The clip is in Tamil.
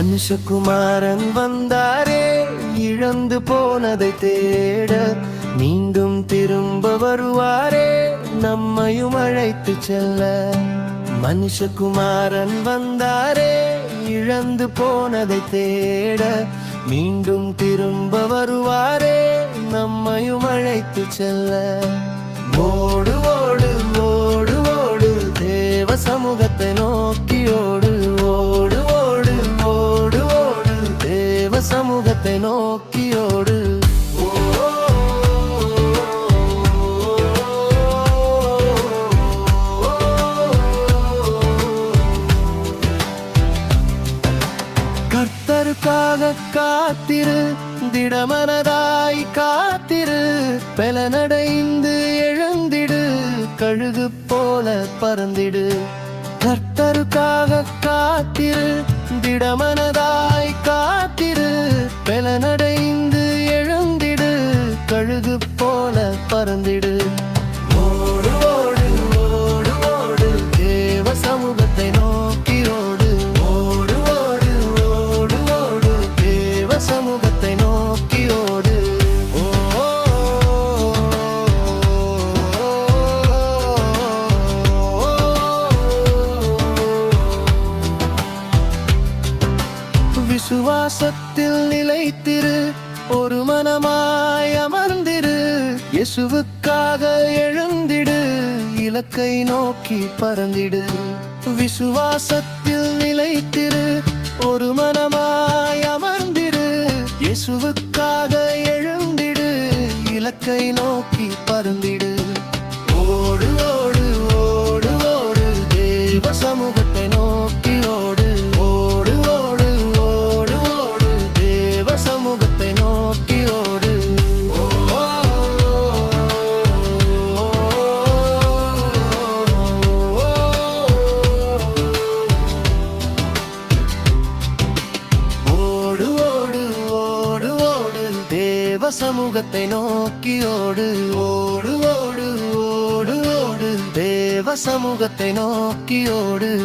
மனுஷகுமாரன் வந்தாரே இழந்து போனதை தேட மீண்டும் திரும்ப வருவாரே நம்மையும் அழைத்து செல்ல. மனுஷகுமாரன் வந்தாரே இழந்து போனதை தேட மீண்டும் திரும்ப வருவாரே நம்மையும் அழைத்து செல்ல. ஓடு ஓடு ஓடு ஓடு தேவ சமூகத்தை நோக்கி சமூகத்தை நோக்கியோடு. கர்த்தருக்காக காத்திரு திடமனதாய் காத்திரு. பலனடைந்து எழுந்திடு கழுகு போல பறந்திடு. கர்த்தருக்காக காத்திரு திடமனதாய் போல பறந்திடு. ஓடு ஓடு ஓடு ஓடு. தேவ சமூகத்தை நோக்கி ஓடு. ஓடு ஓடு ஓடு ஓடு. தேவ சமூகத்தை நோக்கி ஓடு. விசுவாசத்தில் நிலைத்திரு. ஒரு மனமா இயேசுவுக்காக எழுந்திடு இலக்கை நோக்கி பறந்திடு. விசுவாசத்தில் நிலைத்திரு ஒரு மனமாய் அமர்ந்திரு. இயேசுவுக்காக எழுந்திடு இலக்கை நோக்கி பறந்திடு. சமூகத்தை நோக்கி ஓடு. ஓடு ஓடு ஓடு ஓடு. தேவ சமூகத்தை நோக்கி ஓடு.